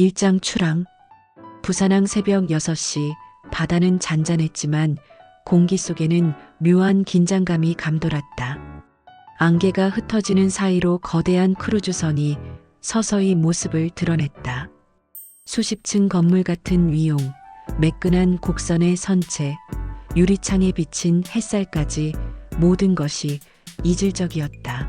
일장 출항. 부산항 새벽 6시 바다는 잔잔했지만 공기 속에는 묘한 긴장감이 감돌았다. 안개가 흩어지는 사이로 거대한 크루즈선이 서서히 모습을 드러냈다. 수십 층 건물 같은 위용, 매끈한 곡선의 선체, 유리창에 비친 햇살까지 모든 것이 이질적이었다.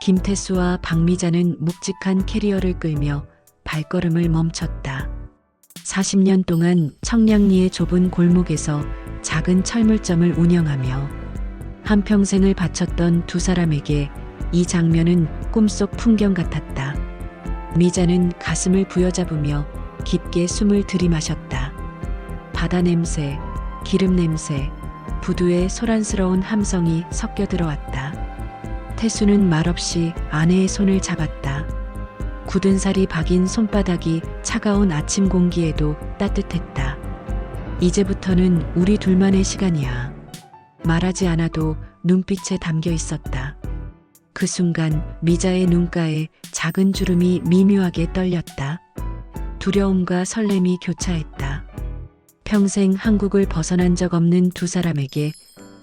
김태수와 박미자는 묵직한 캐리어를 끌며 발걸음을 멈췄다. 40년 동안 청량리의 좁은 골목에서 작은 철물점을 운영하며 한평생을 바쳤던 두 사람에게 이 장면은 꿈속 풍경 같았다. 미자는 가슴을 부여잡으며 깊게 숨을 들이마셨다. 바다 냄새, 기름 냄새, 부두의 소란스러운 함성이 섞여 들어왔다. 태수는 말없이 아내의 손을 잡았다. 굳은 살이 박인 손바닥이 차가운 아침 공기에도 따뜻했다. 이제부터는 우리 둘만의 시간이야. 말하지 않아도 눈빛에 담겨 있었다. 그 순간 미자의 눈가에 작은 주름이 미묘하게 떨렸다. 두려움과 설렘이 교차했다. 평생 한국을 벗어난 적 없는 두 사람에게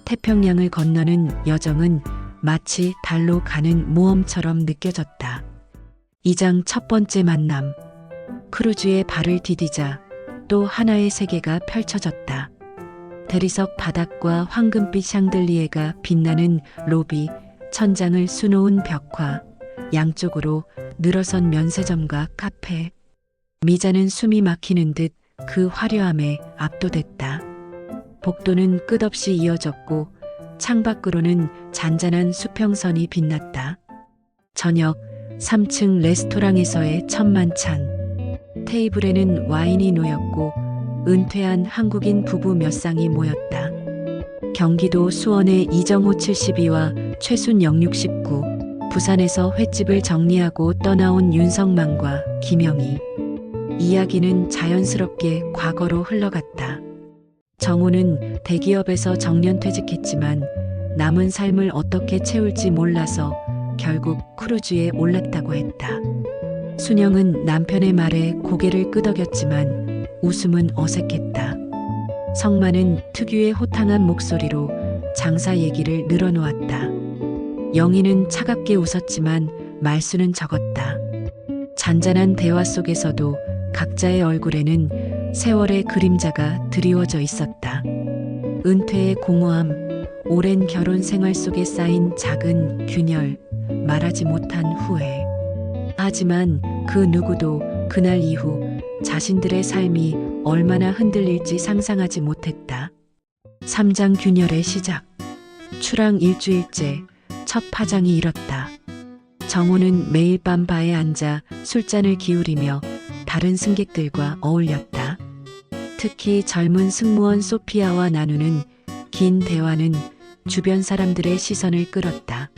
태평양을 건너는 여정은 마치 달로 가는 모험처럼 느껴졌다. 2장 첫 번째 만남. 크루즈에 발을 디디자 또 하나의 세계가 펼쳐졌다. 대리석 바닥과 황금빛 샹들리에가 빛나는 로비, 천장을 수놓은 벽화, 양쪽으로 늘어선 면세점과 카페. 미자는 숨이 막히는 듯 그 화려함에 압도됐다. 복도는 끝없이 이어졌고 창밖으로는 잔잔한 수평선이 빛났다. 저녁 3층 레스토랑에서의 첫 만찬. 테이블에는 와인이 놓였고 은퇴한 한국인 부부 몇 쌍이 모였다. 경기도 수원의 이정호 72와 최순영 69, 부산에서 횟집을 정리하고 떠나온 윤성만과 김영희. 이야기는 자연스럽게 과거로 흘러갔다. 정우는 대기업에서 정년 퇴직했지만 남은 삶을 어떻게 채울지 몰라서 결국 크루즈에 올랐다고 했다. 순영은 남편의 말에 고개를 끄덕였지만 웃음은 어색했다. 성만은 특유의 호탕한 목소리로 장사 얘기를 늘어놓았다. 영희는 차갑게 웃었지만 말수는 적었다. 잔잔한 대화 속에서도 각자의 얼굴에는 세월의 그림자가 드리워져 있었다. 은퇴의 공허함, 오랜 결혼 생활 속에 쌓인 작은 균열, 말하지 못한 후회. 하지만 그 누구도 그날 이후 자신들의 삶이 얼마나 흔들릴지 상상하지 못했다. 3장 균열의 시작. 출항 일주일째 첫 파장이 일었다. 정호는 매일 밤 바에 앉아 술잔을 기울이며 다른 승객들과 어울렸다. 특히 젊은 승무원 소피아와 나누는 긴 대화는 주변 사람들의 시선을 끌었다.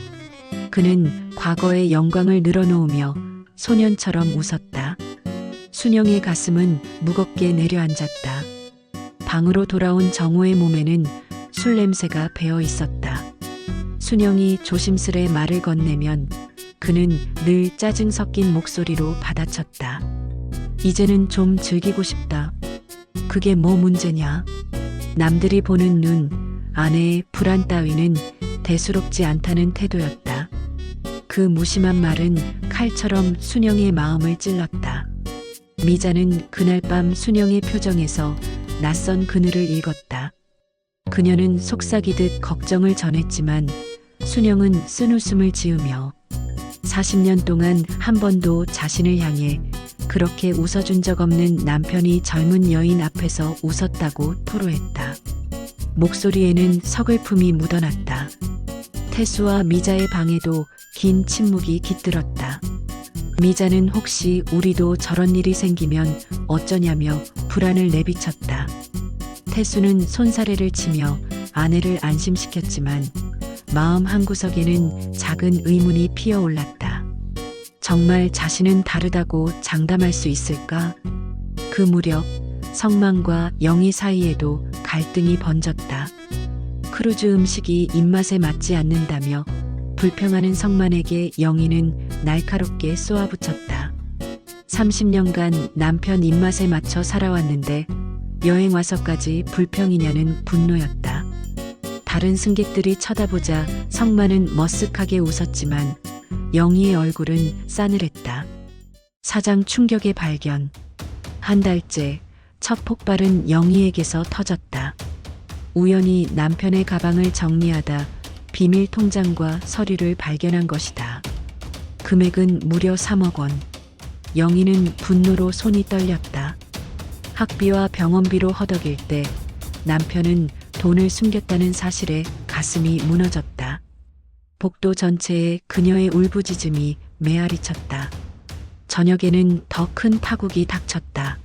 그는 과거의 영광을 늘어놓으며 소년처럼 웃었다. 순영의 가슴은 무겁게 내려앉았다. 방으로 돌아온 정호의 몸에는 술 냄새가 배어 있었다. 순영이 조심스레 말을 건네면 그는 늘 짜증 섞인 목소리로 받아쳤다. 이제는 좀 즐기고 싶다. 그게 뭐 문제냐? 남들이 보는 눈, 아내의 불안 따위는 대수롭지 않다는 태도였다. 그 무심한 말은 칼처럼 순영의 마음을 찔렀다. 미자는 그날 밤 순영의 표정에서 낯선 그늘을 읽었다. 그녀는 속삭이듯 걱정을 전했지만 순영은 쓴웃음을 지으며 40년 동안 한 번도 자신을 향해 그렇게 웃어준 적 없는 남편이 젊은 여인 앞에서 웃었다고 토로했다. 목소리에는 서글픔이 묻어났다. 태수와 미자의 방에도 긴 침묵이 깃들었다. 미자는 혹시 우리도 저런 일이 생기면 어쩌냐며 불안을 내비쳤다. 태수는 손사래를 치며 아내를 안심시켰지만 마음 한구석에는 작은 의문이 피어올랐다. 정말 자신은 다르다고 장담할 수 있을까? 그 무렵 성만과 영희 사이에도 갈등이 번졌다. 크루즈 음식이 입맛에 맞지 않는다며 불평하는 성만에게 영희는 날카롭게 쏘아붙였다. 30년간 남편 입맛에 맞춰 살아왔는데 여행 와서까지 불평이냐는 분노였다. 다른 승객들이 쳐다보자 성만은 머쓱하게 웃었지만 영희의 얼굴은 싸늘했다. 사장 충격의 발견. 한 달째 첫 폭발은 영희에게서 터졌다. 우연히 남편의 가방을 정리하다 비밀 통장과 서류를 발견한 것이다. 금액은 무려 3억 원. 영희는 분노로 손이 떨렸다. 학비와 병원비로 허덕일 때 남편은 돈을 숨겼다는 사실에 가슴이 무너졌다. 복도 전체에 그녀의 울부짖음이 메아리 쳤다. 저녁에는 더 큰 파국이 닥쳤다.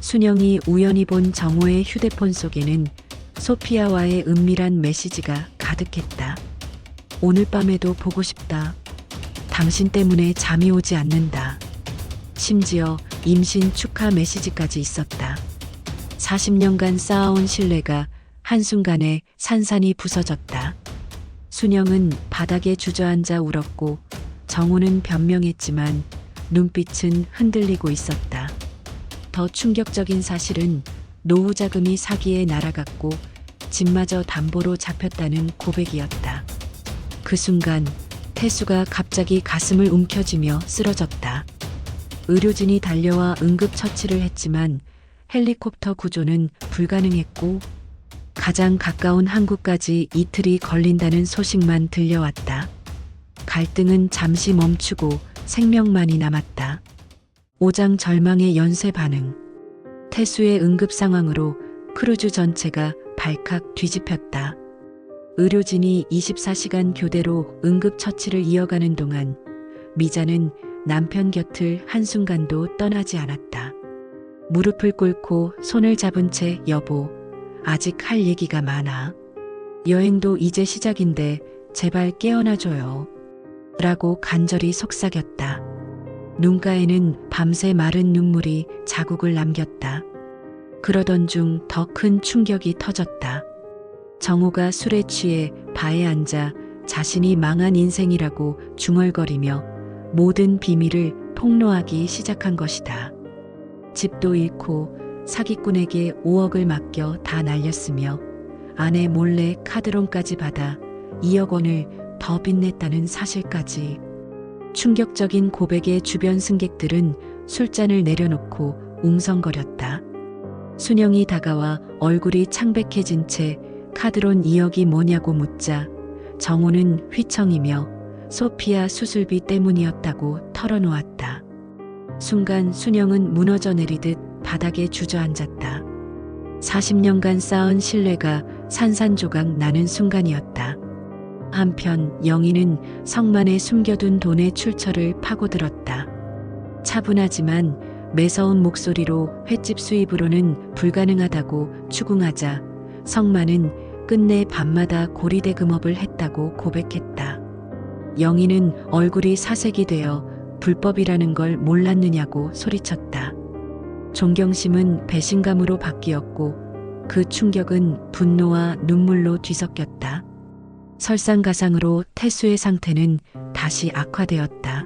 순영이 우연히 본 정호의 휴대폰 속에는 소피아와의 은밀한 메시지가 가득했다. 오늘 밤에도 보고 싶다. 당신 때문에 잠이 오지 않는다. 심지어 임신 축하 메시지까지 있었다. 40년간 쌓아온 신뢰가 한순간에 산산이 부서졌다. 순영은 바닥에 주저앉아 울었고 정우는 변명했지만 눈빛은 흔들리고 있었다. 더 충격적인 사실은 노후 자금이 사기에 날아갔고 집마저 담보로 잡혔다는 고백이었다. 그 순간 태수가 갑자기 가슴을 움켜쥐며 쓰러졌다. 의료진이 달려와 응급처치를 했지만 헬리콥터 구조는 불가능했고 가장 가까운 항구까지 이틀이 걸린다는 소식만 들려왔다. 갈등은 잠시 멈추고 생명만이 남았다. 오장 절망의 연쇄 반응. 태수의 응급 상황으로 크루즈 전체가 발칵 뒤집혔다. 의료진이 24시간 교대로 응급처치를 이어가는 동안 미자는 남편 곁을 한순간도 떠나지 않았다. 무릎을 꿇고 손을 잡은 채 여보, 아직 할 얘기가 많아. 여행도 이제 시작인데 제발 깨어나줘요. 라고 간절히 속삭였다. 눈가에는 밤새 마른 눈물이 자국을 남겼다. 그러던 중 더 큰 충격이 터졌다. 정호가 술에 취해 바에 앉아 자신이 망한 인생이라고 중얼거리며 모든 비밀을 폭로하기 시작한 것이다. 집도 잃고 사기꾼에게 5억을 맡겨 다 날렸으며 아내 몰래 카드론까지 받아 2억 원을 더 빚냈다는 사실까지 충격적인 고백에 주변 승객들은 술잔을 내려놓고 웅성거렸다. 순영이 다가와 얼굴이 창백해진 채 카드론 2억이 뭐냐고 묻자 정호는 휘청이며 소피아 수술비 때문이었다고 털어놓았다. 순간 순영은 무너져 내리듯 바닥에 주저앉았다. 40년간 쌓은 신뢰가 산산조각 나는 순간이었다. 한편 영희는 성만에 숨겨둔 돈의 출처를 파고들었다. 차분하지만 매서운 목소리로 횟집 수입으로는 불가능하다고 추궁하자 성만은 끝내 밤마다 고리대금업을 했다고 고백했다. 영희는 얼굴이 사색이 되어 불법이라는 걸 몰랐느냐고 소리쳤다. 존경심은 배신감으로 바뀌었고 그 충격은 분노와 눈물로 뒤섞였다. 설상가상으로 태수의 상태는 다시 악화되었다.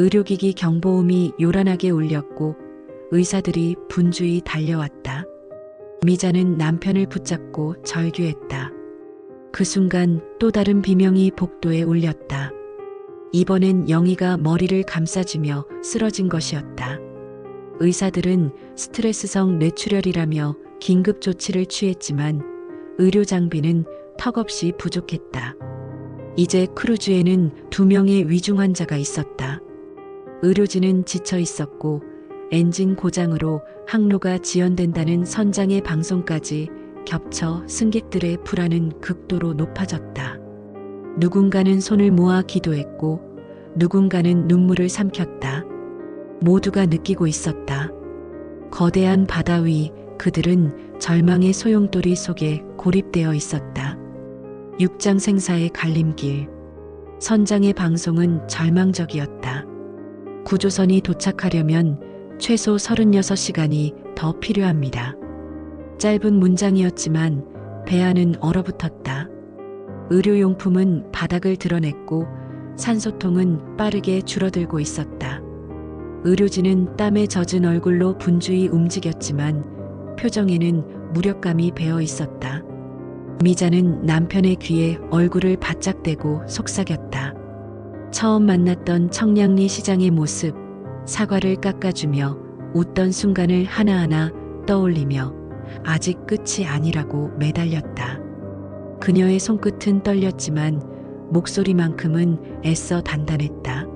의료기기 경보음이 요란하게 울렸고 의사들이 분주히 달려왔다. 미자는 남편을 붙잡고 절규했다. 그 순간 또 다른 비명이 복도에 울렸다. 이번엔 영희가 머리를 감싸주며 쓰러진 것이었다. 의사들은 스트레스성 뇌출혈이라며 긴급 조치를 취했지만 의료 장비는 턱없이 부족했다. 이제 크루즈에는 두 명의 위중 환자가 있었다. 의료진은 지쳐 있었고 엔진 고장으로 항로가 지연된다는 선장의 방송까지 겹쳐 승객들의 불안은 극도로 높아졌다. 누군가는 손을 모아 기도했고 누군가는 눈물을 삼켰다. 모두가 느끼고 있었다. 거대한 바다 위 그들은 절망의 소용돌이 속에 고립되어 있었다. 육장 생사의 갈림길. 선장의 방송은 절망적이었다. 구조선이 도착하려면 최소 36시간이 더 필요합니다. 짧은 문장이었지만 배 안은 얼어붙었다. 의료용품은 바닥을 드러냈고 산소통은 빠르게 줄어들고 있었다. 의료진은 땀에 젖은 얼굴로 분주히 움직였지만 표정에는 무력감이 배어 있었다. 미자는 남편의 귀에 얼굴을 바짝 대고 속삭였다. 처음 만났던 청량리 시장의 모습, 사과를 깎아주며 웃던 순간을 하나하나 떠올리며 아직 끝이 아니라고 매달렸다. 그녀의 손끝은 떨렸지만 목소리만큼은 애써 단단했다.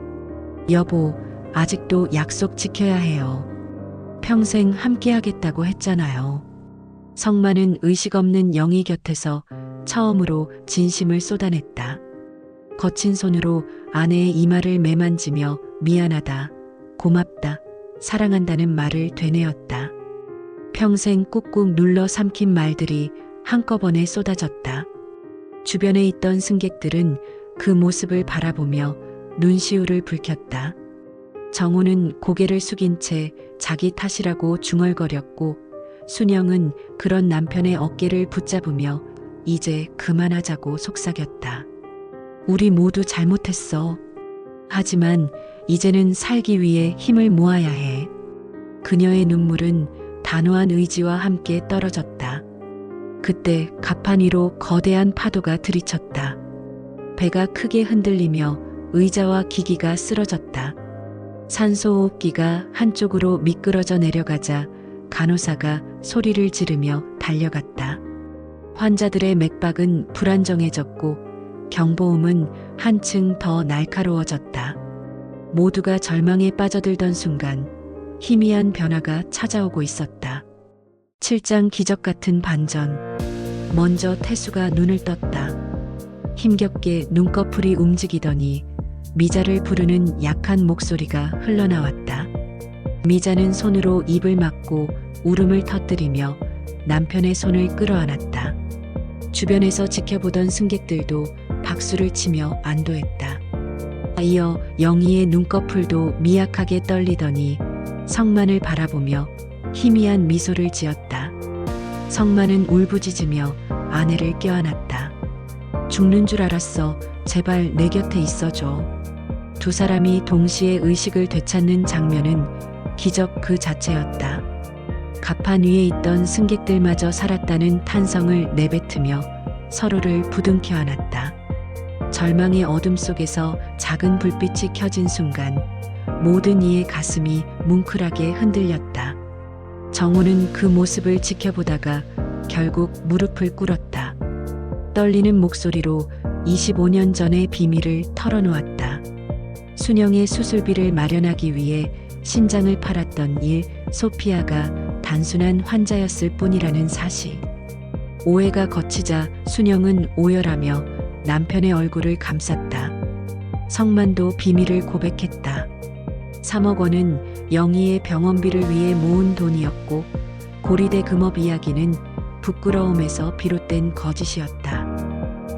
여보, 아직도 약속 지켜야 해요. 평생 함께 하겠다고 했잖아요. 성만은 의식 없는 영희 곁에서 처음으로 진심을 쏟아냈다. 거친 손으로 아내의 이마를 매만지며 미안하다, 고맙다, 사랑한다는 말을 되뇌었다. 평생 꾹꾹 눌러 삼킨 말들이 한꺼번에 쏟아졌다. 주변에 있던 승객들은 그 모습을 바라보며 눈시울을 붉혔다. 정우는 고개를 숙인 채 자기 탓이라고 중얼거렸고 순영은 그런 남편의 어깨를 붙잡으며 이제 그만하자고 속삭였다. 우리 모두 잘못했어. 하지만 이제는 살기 위해 힘을 모아야 해. 그녀의 눈물은 단호한 의지와 함께 떨어졌다. 그때 가판 위로 거대한 파도가 들이쳤다. 배가 크게 흔들리며 의자와 기기가 쓰러졌다. 산소호흡기가 한쪽으로 미끄러져 내려가자 간호사가 소리를 지르며 달려갔다. 환자들의 맥박은 불안정해졌고 경보음은 한층 더 날카로워졌다. 모두가 절망에 빠져들던 순간 희미한 변화가 찾아오고 있었다. 7장 기적 같은 반전. 먼저 태수가 눈을 떴다. 힘겹게 눈꺼풀이 움직이더니 미자를 부르는 약한 목소리가 흘러나왔다. 미자는 손으로 입을 막고 울음을 터뜨리며 남편의 손을 끌어안았다. 주변에서 지켜보던 승객들도 박수를 치며 안도했다. 이어 영희의 눈꺼풀도 미약하게 떨리더니 성만을 바라보며 희미한 미소를 지었다. 성만은 울부짖으며 아내를 껴안았다. 죽는 줄 알았어. 제발 내 곁에 있어줘. 두 사람이 동시에 의식을 되찾는 장면은 기적 그 자체였다. 가판 위에 있던 승객들마저 살았다는 탄성을 내뱉으며 서로를 부둥켜 안았다. 절망의 어둠 속에서 작은 불빛이 켜진 순간 모든 이의 가슴이 뭉클하게 흔들렸다. 정우는 그 모습을 지켜보다가 결국 무릎을 꿇었다. 떨리는 목소리로 25년 전의 비밀을 털어놓았다. 순영의 수술비를 마련하기 위해 신장을 팔았던 일 소피아가 단순한 환자였을 뿐이라는 사실. 오해가 거치자 순영은 오열하며 남편의 얼굴을 감쌌다. 성만도 비밀을 고백했다. 3억 원은 영희의 병원비를 위해 모은 돈이었고 고리대 금업 이야기는 부끄러움에서 비롯된 거짓이었다.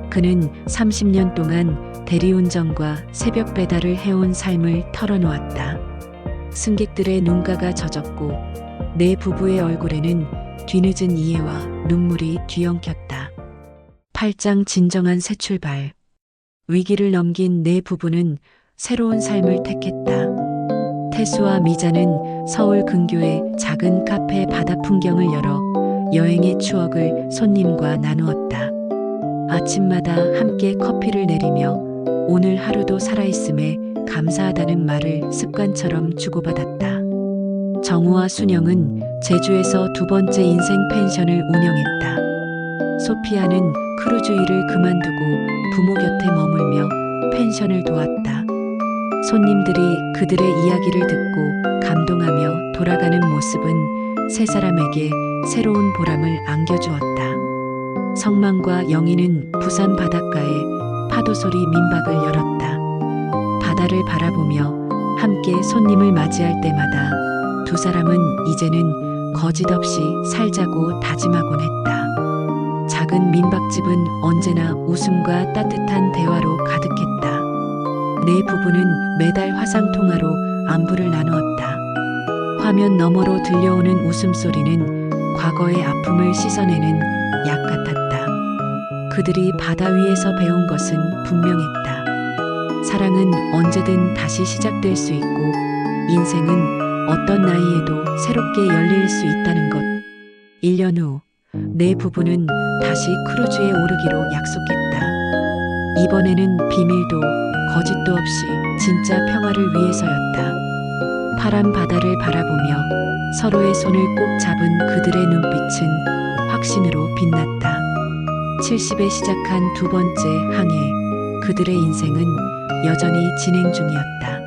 그는 30년 동안 대리운전과 새벽 배달을 해온 삶을 털어놓았다. 승객들의 눈가가 젖었고 내 부부의 얼굴에는 뒤늦은 이해와 눈물이 뒤엉켰다. 8장 진정한 새 출발. 위기를 넘긴 내 부부는 새로운 삶을 택했다. 태수와 미자는 서울 근교의 작은 카페 바다 풍경을 열어 여행의 추억을 손님과 나누었다. 아침마다 함께 커피를 내리며 오늘 하루도 살아있음에 감사하다는 말을 습관처럼 주고받았다. 정우와 순영은 제주에서 두 번째 인생 펜션을 운영했다. 소피아는 크루즈 일을 그만두고 부모 곁에 머물며 펜션을 도왔다. 손님들이 그들의 이야기를 듣고 감동하며 돌아가는 모습은 세 사람에게 새로운 보람을 안겨주었다. 성만과 영희는 부산 바닷가에 파도소리 민박을 열었다. 바다를 바라보며 함께 손님을 맞이할 때마다 두 사람은 이제는 거짓 없이 살자고 다짐하곤 했다. 작은 민박집은 언제나 웃음과 따뜻한 대화로 가득했다. 내 부부는 매달 화상통화로 안부를 나누었다. 화면 너머로 들려오는 웃음소리는 과거의 아픔을 씻어내는 약 같았다. 그들이 바다 위에서 배운 것은 분명했다. 사랑은 언제든 다시 시작될 수 있고 인생은 어떤 나이에도 새롭게 열릴 수 있다는 것. 1년 후, 내 부부는 다시 크루즈에 오르기로 약속했다. 이번에는 비밀도 거짓도 없이 진짜 평화를 위해서였다. 파란 바다를 바라보며 서로의 손을 꼭 잡은 그들의 눈빛은 확신으로 빛났다. 70에 시작한 두 번째 항해, 그들의 인생은 여전히 진행 중이었다.